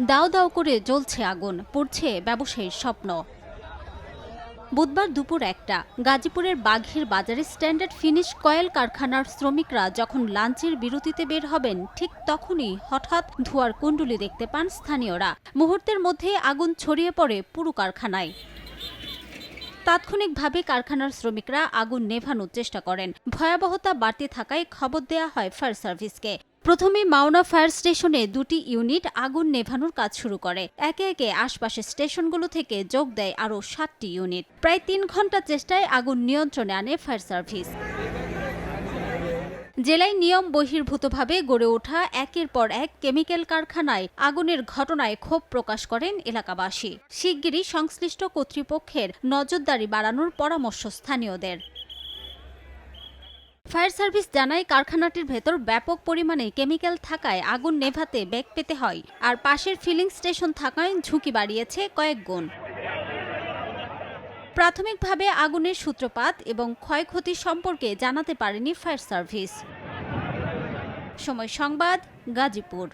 দাও দাও করে জ্বলছে আগুন, পড়ছে ব্যবসায়ীর স্বপ্ন। বুধবার দুপুর একটা, গাজীপুরের বাঘের বাজারে স্ট্যান্ডার্ড ফিনিশ কয়েল কারখানার শ্রমিকরা যখন লাঞ্চের বিরতিতে বের হবেন, ঠিক তখনই হঠাৎ ধোঁয়ার কুণ্ডুলি দেখতে পান স্থানীয়রা। মুহূর্তের মধ্যে আগুন ছড়িয়ে পড়ে পুরো কারখানায়। তাৎক্ষণিকভাবে কারখানার শ্রমিকরা আগুন নেভানোর চেষ্টা করেন। ভয়াবহতা বাড়তে থাকায় খবর দেয়া হয় ফায়ার সার্ভিসকে। প্রথমে মাওনা ফায়ার স্টেশনে দুটি ইউনিট আগুন নেভানোর কাজ শুরু করে। একে একে আশপাশের স্টেশনগুলো থেকে যোগ দেয় আরও সাতটি ইউনিট। প্রায় তিন ঘণ্টা চেষ্টায় আগুন নিয়ন্ত্রণে আনে ফায়ার সার্ভিস। জেলায় নিয়ম বহির্ভূতভাবে গড়ে ওঠা একের পর এক কেমিক্যাল কারখানায় আগুনের ঘটনায় ক্ষোভ প্রকাশ করেন এলাকাবাসী। শিগগিরই সংশ্লিষ্ট কর্তৃপক্ষের নজরদারি বাড়ানোর পরামর্শ স্থানীয়দের। ফায়ার সার্ভিস জানায়, কারখানাটির ভেতর ব্যাপক পরিমাণে কেমিক্যাল থাকায় আগুন নেভাতে বেগ পেতে হয়। আর পাশের ফিলিং স্টেশন থাকায় ঝুঁকি বাড়িয়েছে কয়েক গুণ। প্রাথমিকভাবে আগুনের সূত্রপাত এবং ক্ষয়ক্ষতি সম্পর্কে জানাতে পারেনি ফায়ার সার্ভিস। সময় সংবাদ, গাজীপুর।